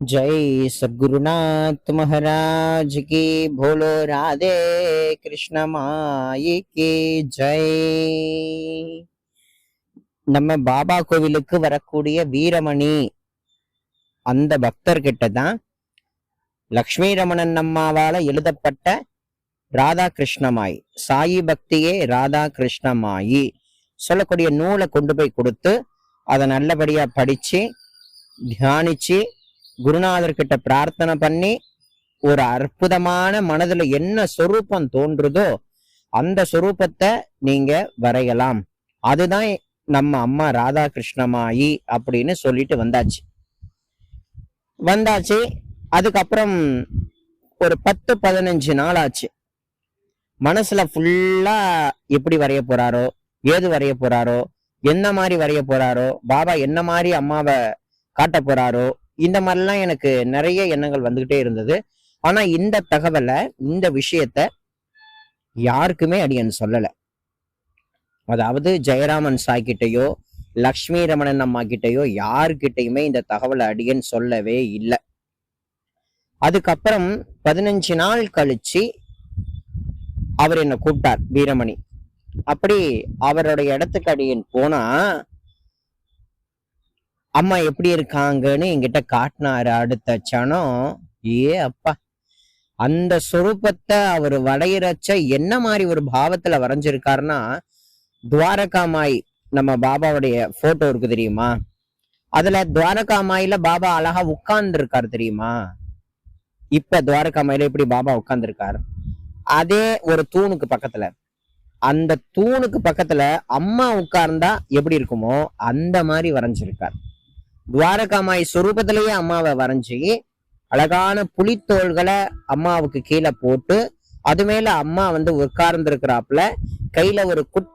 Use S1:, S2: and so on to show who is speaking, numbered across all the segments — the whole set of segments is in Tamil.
S1: జై సద్గురునాథ్ మహారాజ్కి భోలో రాధే కృష్ణ మాయి కి జై நம்ம பாபா கோவிலுக்கு வரக்கூடிய வீரமணி அந்த பக்தர்கிட்ட தான் லக்ஷ்மி ரமணன் அம்மாவால எழுதப்பட்ட ராதா கிருஷ்ணமாயி சாயி பக்தியே ராதா கிருஷ்ணமாயி சொல்லக்கூடிய நூலை கொண்டு போய் கொடுத்து அதை நல்லபடியா படிச்சு தியானிச்சு குருநாதர் கிட்ட பிரார்த்தனை பண்ணி ஒரு அற்புதமான மனதுல என்ன சொரூபம் தோன்றுதோ அந்த சொரூபத்தை நீங்க வரையலாம். அதுதான் நம்ம அம்மா ராதா கிருஷ்ணமாயி அப்படின்னு சொல்லிட்டு வந்தாச்சு. வந்தாச்சு. அதுக்கப்புறம் ஒரு பத்து பதினஞ்சு நாள் ஆச்சு. மனசுல ஃபுல்லா எப்படி வரைய போறாரோ ஏது வரைய போறாரோ என்ன மாதிரி வரைய போறாரோ பாபா என்ன மாதிரி அம்மாவை காட்ட போறாரோ இந்த மாதிரிலாம் எனக்கு நிறைய எண்ணங்கள் வந்துகிட்டே இருந்தது. ஆனா இந்த தகவலை இந்த விஷயத்த யாருக்குமே அடியன் சொல்லலை. அதாவது ஜெயராமன் சாய்கிட்டயோ லக்ஷ்மி ரமணன் அம்மா கிட்டயோ யாருக்கிட்டையுமே இந்த தகவலை அடியன் சொல்லவே இல்லை. அதுக்கப்புறம் பதினஞ்சு நாள் கழிச்சு அவர் என்னை கூப்பிட்டார் வீரமணி. அப்படி அவருடைய இடத்துக்கு அடியன் போனா அம்மா எப்படி இருக்காங்கன்னு என்கிட்ட காட்டினாரு அடுத்த சனம் ஏ அப்பா அந்த சொரூபத்தை அவர் வளையிறச்ச என்ன மாதிரி ஒரு பாவத்துல வரைஞ்சிருக்காருன்னா துவாரகாமாய் நம்ம பாபாவுடைய போட்டோ இருக்கு தெரியுமா? அதுல துவாரகா மாயில பாபா அழகா உட்கார்ந்து இருக்காரு தெரியுமா? இப்ப துவாரகா மாயில எப்படி பாபா உட்கார்ந்து இருக்காரு அதே ஒரு தூணுக்கு பக்கத்துல. அந்த தூணுக்கு பக்கத்துல அம்மா உட்கார்ந்தா எப்படி இருக்குமோ அந்த மாதிரி வரைஞ்சிருக்கார். துவாரகாமாய் சுரூபத்திலேயே அம்மாவை வரைஞ்சி அழகான புளித்தோள்களை அம்மாவுக்கு கீழே போட்டு அது மேல அம்மா வந்து உட்கார்ந்து இருக்கிறாப்புல கையில ஒரு குட்டி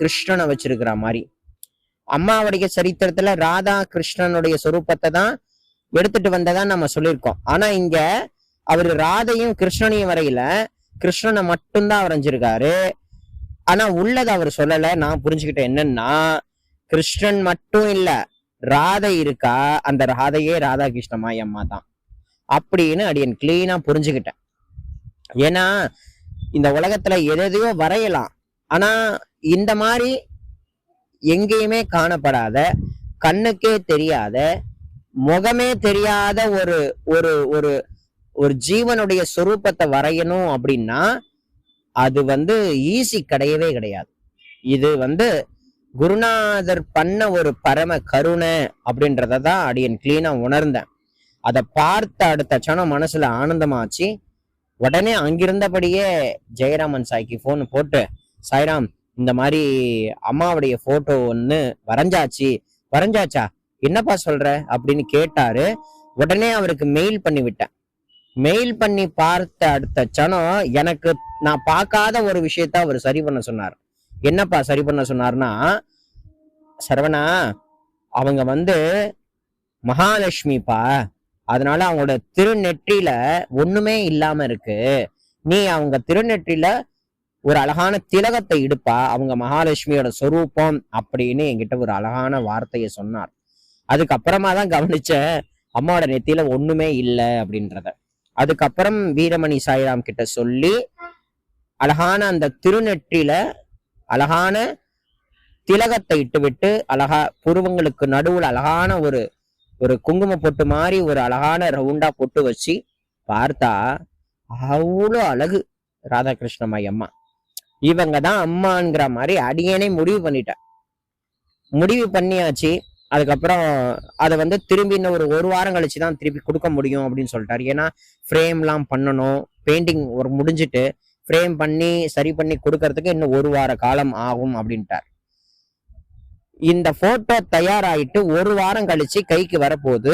S1: கிருஷ்ணனை வச்சிருக்கிற மாதிரி. அம்மாவுடைய சரித்திரத்துல ராதா கிருஷ்ணனுடைய சொரூபத்தை தான் எடுத்துட்டு வந்ததா நம்ம சொல்லியிருக்கோம். ஆனா இங்க அவர் ராதையும் கிருஷ்ணனையும் வரையில கிருஷ்ணனை மட்டும்தான் வரைஞ்சிருக்காரு. ஆனா உள்ளதை அவர் சொல்லல. நான் புரிஞ்சுக்கிட்டேன் என்னன்னா கிருஷ்ணன் மட்டும் இல்ல ராதை இருக்கா? அந்த ராதையே ராதா கிருஷ்ணமாய் அம்மா தான். அப்படின்னு அடியன் கிளீனா புரிஞ்சுக்கிட்டேன். ஏன்னா இந்த உலகத்துல எதையோ வரையலாம். ஆனா இந்த மாதிரி எங்கேயுமே காணப்படாத கண்ணுக்கே தெரியாத முகமே தெரியாத ஒரு ஒரு ஒரு ஒரு ஜீவனுடைய சொரூபத்தை வரையணும் அப்படின்னா அது வந்து ஈஸி கிடையவே கிடையாது. இது வந்து குருநாதர் பண்ண ஒரு பரம கருணை அப்படின்றத தான் அடியன் கிளீனா உணர்ந்தேன். அதை பார்த்த அடுத்த க்ஷணம் மனசுல ஆனந்தமாச்சு. உடனே அங்கிருந்தபடியே ஜெயராமன் சாய்க்கு ஃபோன் போட்டு சாய்ராம் இந்த மாதிரி அம்மாவுடைய போட்டோ ஒன்று வரைஞ்சாச்சு. வரைஞ்சாச்சா? என்னப்பா சொல்ற? அப்படின்னு கேட்டாரு. உடனே அவருக்கு மெயில் பண்ணி விட்டேன். மெயில் பண்ணி பார்த்த அடுத்த சனம் எனக்கு நான் பார்க்காத ஒரு விஷயத்த அவர் சரி பண்ண சொன்னார். என்னப்பா சரி பண்ண சொன்னார்னா சரவணா அவங்க வந்து மகாலட்சுமிப்பா. அதனால அவங்களோட திருநெற்றியில ஒண்ணுமே இல்லாம இருக்கு. நீ அவங்க திருநெற்றியில ஒரு அழகான திலகத்தை இடுப்பா அவங்க மகாலட்சுமியோட சொரூபம் அப்படின்னு என்கிட்ட ஒரு அழகான வார்த்தையை சொன்னார். அதுக்கப்புறமா தான் கவனிச்சேன் அம்மாவோட நெத்தியில ஒண்ணுமே இல்லை அப்படின்றத. அதுக்கப்புறம் வீரமணி சாய்ராம் கிட்ட சொல்லி அழகான அந்த திருநெற்றில அழகான திலகத்தை இட்டுவிட்டு அழகா புருவங்களுக்கு நடுவுல அழகான ஒரு ஒரு குங்கும பொட்டு மாதிரி ஒரு அழகான ரவுண்டா பொட்டு வச்சு பார்த்தா அவ்வளோ அழகு. ராதாகிருஷ்ணமாய் அம்மா இவங்க தான் அம்மாங்கிற மாதிரி அடியனே முடிவு பண்ணிட்டேன் முடிவு பண்ணியாச்சு. அதுக்கப்புறம் அதை வந்து திரும்பி இன்னும் ஒரு ஒரு வாரம் கழிச்சு தான் திருப்பி கொடுக்க முடியும் அப்படின்னு சொல்லிட்டாரு. ஏன்னா ஃப்ரேம்லாம் பண்ணணும். பெயிண்டிங் ஒரு முடிஞ்சிட்டு ஃப்ரேம் பண்ணி சரி பண்ணி கொடுக்கறதுக்கு இன்னும் ஒரு வார காலம் ஆகும் அப்படின்ட்டார். இந்த போட்டோ தயாராயிட்டு ஒரு வாரம் கழிச்சு கைக்கு வரப்போது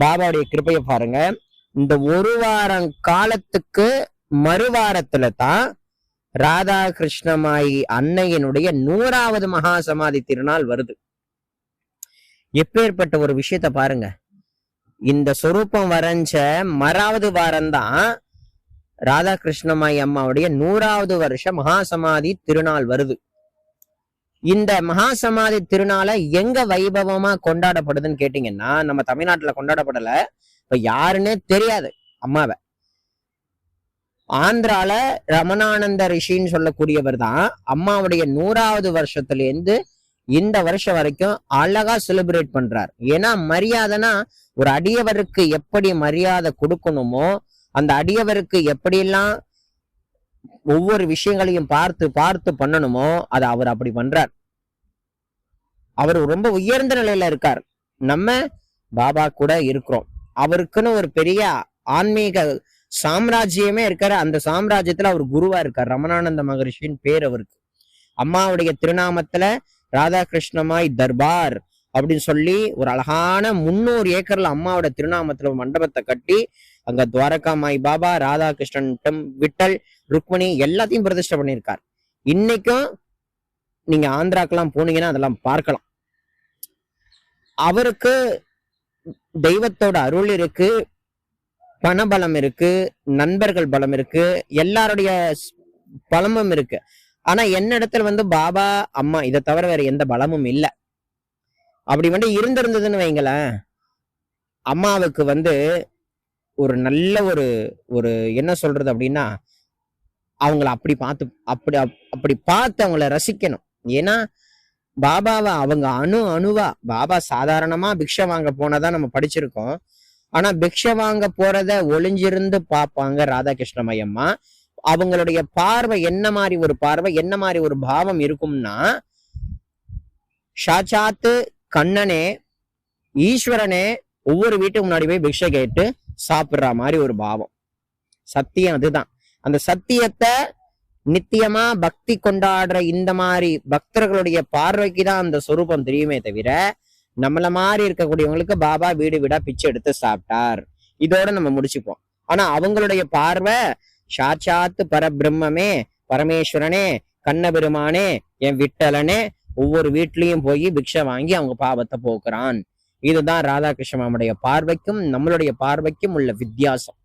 S1: பாபாவுடைய கிருப்பையை பாருங்க. இந்த ஒரு வாரம் காலத்துக்கு மறுவாரத்துல தான் ராதா கிருஷ்ணமாயி அன்னையினுடைய நூறாவது மகா சமாதி திருநாள் வருது. எப்பேற்பட்ட ஒரு விஷயத்த பாருங்க. இந்த சொரூபம் வரைஞ்ச மறாவது வாரம்தான் ராதாகிருஷ்ணமாயி அம்மாவுடைய நூறாவது வருஷ மகாசமாதி திருநாள் வருது. இந்த மகாசமாதி திருநாளை எங்க வைபவமா கொண்டாடப்படுதுன்னு கேட்டீங்கன்னா நம்ம தமிழ்நாட்டுல கொண்டாடப்படல. இப்ப யாருன்னே தெரியாது அம்மாவை. ஆந்திரால ரமணானந்த ரிஷின்னு சொல்லக்கூடியவர் தான். அம்மாவுடைய நூறாவது வருஷத்துல இருந்து இந்த வருஷம் வரைக்கும் அழகா செலிப்ரேட் பண்றார். ஏன்னா மரியாதைனா ஒரு அடியவருக்கு எப்படி மரியாதை கொடுக்கணுமோ அந்த அடியவருக்கு எப்படியெல்லாம் ஒவ்வொரு விஷயங்களையும் பார்த்து பார்த்து பண்ணணுமோ அதை அவர் அப்படி பண்றார். அவர் ரொம்ப உயர்ந்த நிலையில இருக்கார். நம்ம பாபா கூட இருக்கிறோம். அவருக்குன்னு ஒரு பெரிய ஆன்மீக சாம்ராஜ்யமே இருக்காரு அந்த சாம்ராஜ்யத்துல அவர் குருவா இருக்கார். ரமணானந்த மகரிஷின் பேர் அவருக்கு. அம்மாவுடைய திருநாமத்துல ராதாகிருஷ்ணமாய் தர்பார் அப்படின்னு சொல்லி ஒரு அழகான முன்னூறு ஏக்கர்ல அம்மாவோட திருநாமத்துல ஒரு மண்டபத்தை கட்டி அங்க துவாரகா மாய் பாபா ராதாகிருஷ்ணன் விட்டல் ருக்மணி எல்லாத்தையும் பிரதிஷ்டை பண்ணியிருக்கார். இன்னைக்கும் நீங்க ஆந்திராக்கெல்லாம் போனீங்கன்னா அதெல்லாம் பார்க்கலாம். அவருக்கு தெய்வத்தோட அருள் இருக்கு. பணபலம் இருக்கு நண்பர்கள் பலம் இருக்கு எல்லாருடைய பலமும் இருக்கு. ஆனா என்னிடத்துல வந்து பாபா அம்மா இதை தவிர வேற எந்த பலமும் இல்லை. அப்படி வந்து இருந்திருந்ததுன்னு வைங்களேன் அம்மாவுக்கு வந்து ஒரு நல்ல ஒரு ஒரு என்ன சொல்றது அப்படின்னா அவங்கள அப்படி பார்த்து அப்படி அப்படி பார்த்து அவங்கள ரசிக்கணும். ஏன்னா பாபாவை அவங்க அணு அணுவா பாபா சாதாரணமா பிக்ஷை வாங்க போனாதான் நம்ம படிச்சிருக்கோம். ஆனா பிக்ஷை வாங்க போறத ஒளிஞ்சிருந்து பார்ப்பாங்க ராதாகிருஷ்ணமயம்மா. அவங்களுடைய பார்வை என்ன மாதிரி ஒரு பார்வை என்ன மாதிரி ஒரு பாவம் இருக்கும்னா சாட்சாத்து கண்ணனே ஈஸ்வரனே ஒவ்வொரு வீட்டுக்கு முன்னாடி போய் பிக்ஷை கேட்டு சாப்பிடுற மாதிரி ஒரு பாவம். சத்தியம் அதுதான். அந்த சத்தியத்தை நித்தியமா பக்தி கொண்டாடுற இந்த மாதிரி பக்தர்களுடைய பார்வைக்கு தான் அந்த சொரூபம் தெரியுமே தவிர நம்மள மாதிரி இருக்கக்கூடியவங்களுக்கு பாபா வீடு வீடா பிச்சை எடுத்து சாப்பிட்டார். இதோட நம்ம முடிச்சுப்போம். ஆனா அவங்களுடைய பார்வை சாட்சாத்து பரபிரம்மே பரமேஸ்வரனே கண்ணபெருமானே என் விட்டலனே ஒவ்வொரு வீட்லயும் போய் பிக்ஷை வாங்கி அவங்க பாவத்தை போக்குறான். இதுதான் ராதாகிருஷ்ணனுடைய பார்வைக்கும் நம்மளுடைய பார்வைக்கும் உள்ள வித்தியாசம்.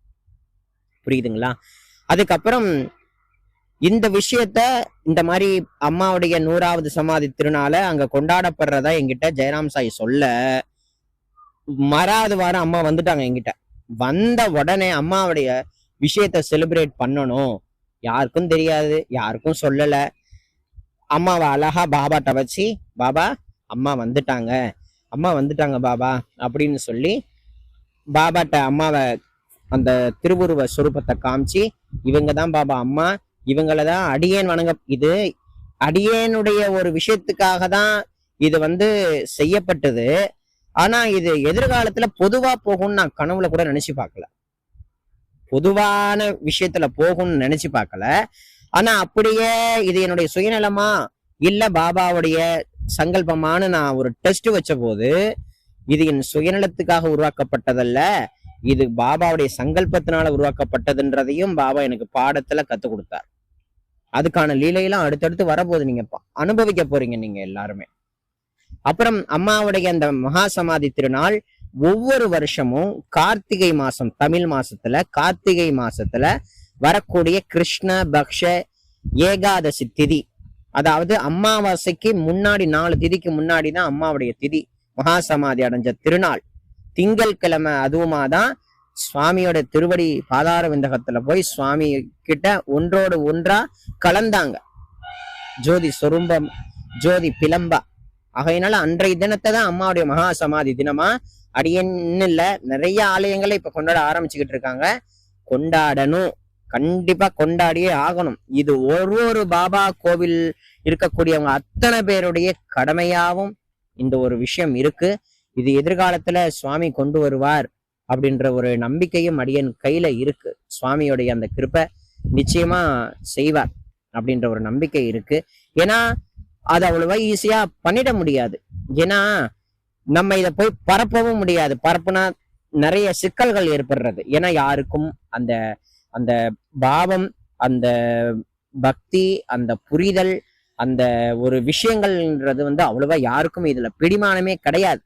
S1: புரியுதுங்களா? அதுக்கப்புறம் இந்த விஷயத்த இந்த மாதிரி அம்மாவுடைய நூறாவது சமாதி திருநாள அங்க கொண்டாடப்படுறதா என்கிட்ட ஜெயராம் சாய் சொல்ல மறாவது வாரம் அம்மா வந்துட்டாங்க என்கிட்ட. வந்த உடனே அம்மாவுடைய விஷயத்த செலிப்ரேட் பண்ணணும். யாருக்கும் தெரியாது யாருக்கும் சொல்லல. அம்மாவை அழகா பாபாட்ட வச்சு பாபா அம்மா வந்துட்டாங்க. அம்மா வந்துட்டாங்க பாபா அப்படின்னு சொல்லி பாபாட்ட அம்மாவை அந்த திருவுருவ சுரூபத்தை காமிச்சு இவங்க தான் பாபா அம்மா. இவங்களை தான் அடியேன் வணங்க இது அடியேனுடைய ஒரு விஷயத்துக்காக தான் இது வந்து செய்யப்பட்டது. ஆனா இது எதிர்காலத்துல பொதுவா போகும்னு நான் கனவுல கூட நினைச்சு பார்க்கல. பொதுவான விஷயத்துல போகும்னு நினைச்சு பார்க்கல. ஆனா அப்படியே இது என்னுடைய சுயநலமா இல்ல பாபாவுடைய சங்கல்பமானு நான் ஒரு டெஸ்ட் வச்ச போது இது என் சுயநலத்துக்காக உருவாக்கப்பட்டதல்ல இது பாபாவுடைய சங்கல்பத்தினால உருவாக்கப்பட்டதுன்றதையும் பாபா எனக்கு பாடத்துல கத்து கொடுத்தார். அதுக்கான லீலையெல்லாம் அடுத்தடுத்து வரப்போகுது நீங்க அனுபவிக்க போறீங்க நீங்க எல்லாருமே. அப்புறம் அம்மாவுடைய அந்த மகா சமாதி திருநாள் ஒவ்வொரு வருஷமும் கார்த்திகை மாசம் தமிழ் மாசத்துல கார்த்திகை மாசத்துல வரக்கூடிய கிருஷ்ண பக்ஷ ஏகாதசி திதி. அதாவது அமாவாசைக்கு முன்னாடி நாலு திதிக்கு முன்னாடி தான் அம்மாவுடைய திதி மகா சமாதி அடைஞ்ச திருநாள். திங்கட்கிழமை அதுவுமா தான் சுவாமியோட திருவடி பாதார விந்தகத்துல போய் சுவாமி கிட்ட ஒன்றோடு ஒன்றா கலந்தாங்க. ஜோதி சொரும்பம் ஜோதி பிளம்பா. ஆகையினால அன்றைய தினத்தை தான் அம்மாவுடைய மகா சமாதி தினமா. அடியன்னு இல்ல நிறைய ஆலயங்களை இப்ப கொண்டாட ஆரம்பிச்சுக்கிட்டு இருக்காங்க. கொண்டாடணும். கண்டிப்பா கொண்டாடியே ஆகணும். இது ஒரு ஒரு பாபா கோவில் இருக்கக்கூடியவங்க அத்தனை பேருடைய கடமையாவும் இந்த ஒரு விஷயம் இருக்கு. இது எதிர்காலத்துல சுவாமி கொண்டு வருவார். அப்படின்ற ஒரு நம்பிக்கையும் அடியன் கையில இருக்கு. சுவாமியோடைய அந்த கிருப்பை நிச்சயமா செய்வார் அப்படின்ற ஒரு நம்பிக்கை இருக்கு. ஏன்னா அது அவ்வளவா ஈஸியா பண்ணிட முடியாது. ஏன்னா நம்ம இதை போய் பரப்பவும் முடியாது. பரப்புனா நிறைய சிக்கல்கள் ஏற்படுறது. ஏன்னா யாருக்கும் அந்த அந்த பாவம் அந்த பக்தி அந்த புரிதல் அந்த ஒரு விஷயங்கள்ன்றது வந்து அவ்வளவா யாருக்கும் இதுல பிடிமானமே கிடையாது.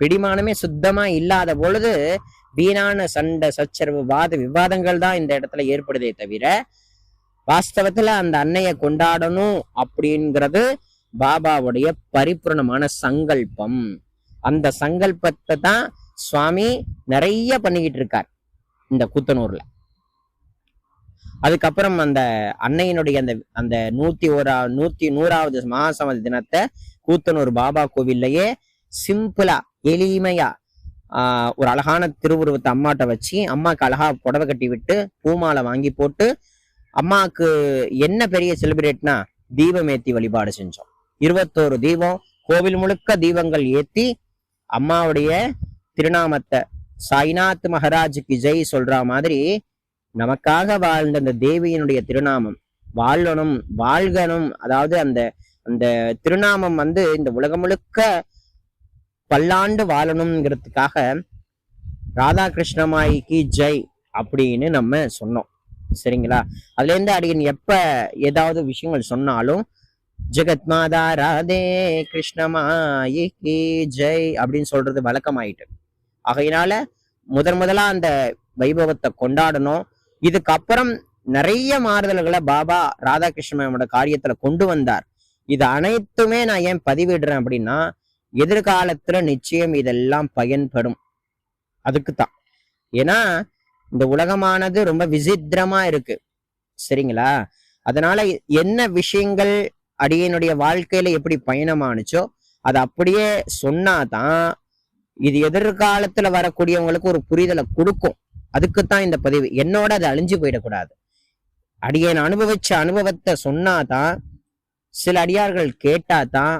S1: பிடிமானமே சுத்தமா இல்லாத பொழுது வீணான சண்டை சச்சரவு வாத விவாதங்கள் தான் இந்த இடத்துல ஏற்படுதே தவிர வாஸ்தவத்துல அந்த அன்னைய கொண்டாடணும் அப்படிங்கிறது பாபாவுடைய பரிபூரணமான சங்கல்பம். அந்த சங்கல்பத்தை தான் சுவாமி நிறைய பண்ணிக்கிட்டு இருக்கார் இந்த கூத்தனூர்ல. அதுக்கப்புறம் அந்த அன்னையினுடைய அந்த அந்த நூத்தி ஓரா நூத்தி நூறாவது மகாசமதி தினத்தை கூத்தனூர் பாபா கோவில்லையே சிம்பிளா எளிமையா ஆஹ் ஒரு அழகான திருவுருவத்தை அம்மாட்ட வச்சு அம்மாக்கு அழகா புடவை கட்டி விட்டு பூமாலை வாங்கி போட்டு அம்மாவுக்கு என்ன பெரிய செலிப்ரேட்னா தீபம் ஏத்தி வழிபாடு செஞ்சோம். இருபத்தோரு தீபம் கோவில் முழுக்க தீபங்கள் ஏத்தி அம்மாவுடைய திருநாமத்தை சாய்நாத் மகராஜுக்கு ஜெய் சொல்ற மாதிரி நமக்காக வாழ்ந்த அந்த தேவியினுடைய திருநாமம் வாழணும் வாழ்கணும் அதாவது அந்த அந்த திருநாமம் வந்து இந்த உலகம் முழுக்க பல்லாண்டு வாழணுங்கிறதுக்காக ராதாகிருஷ்ணமாய்க்கு ஜெய் அப்படின்னு நம்ம சொன்னோம். சரிங்களா? அதுல இருந்து அடியன் எப்ப ஏதாவது விஷயங்கள் சொன்னாலும் ஜெகத் மாதா ராதே கிருஷ்ணமாயிக்கு ஜெய் அப்படின்னு சொல்றது வழக்கமாயிட்டு. ஆகையினால முதன் முதலா அந்த வைபவத்தை கொண்டாடணும். இதுக்கப்புறம் நிறைய மாறுதல்களை பாபா ராதாகிருஷ்ணனோட காரியத்துல கொண்டு வந்தார். இது அனைத்துமே நான் ஏன் பதிவிடுறேன் அப்படின்னா எதிர்காலத்துல நிச்சயம் இதெல்லாம் பயன்படும். அதுக்குத்தான். ஏன்னா இந்த உலகமானது ரொம்ப விசித்திரமா இருக்கு. சரிங்களா? அதனால என்ன விஷயங்கள் அடியனுடைய வாழ்க்கையில எப்படி பயணமானுச்சோ அதை அப்படியே சொன்னாதான் இது எதிர்காலத்துல வரக்கூடியவங்களுக்கு ஒரு புரிதலை கொடுக்கும். அதுக்குத்தான் இந்த பதிவு. என்னோட அது அழிஞ்சு போயிடக்கூடாது. அடியேன் அனுபவிச்ச அனுபவத்தை சொன்னாதான் சில அடியார்கள் கேட்டாதான்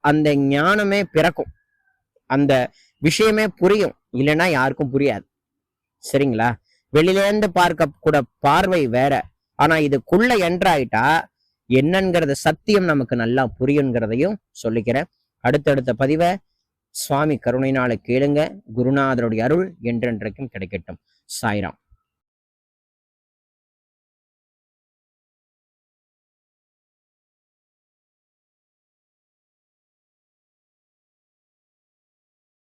S1: அந்த ஞானமே பிறக்கும். அந்த விஷயமே புரியும். இல்லைன்னா யாருக்கும் புரியாது. சரிங்களா? வெளியிலேருந்து பார்க்க கூட பார்வை வேற. ஆனா இதுக்குள்ள என்ட்ராயிட்டா என்னங்கிறத சத்தியம் நமக்கு நல்லா புரியுங்கிறதையும் சொல்லிக்கிறேன். அடுத்தடுத்த பதிவை சுவாமி கருணைனால கேளுங்க. குருநாதருடைய அருள் என்றென்றைக்கும் கிடைக்கட்டும். சாய்ராம்.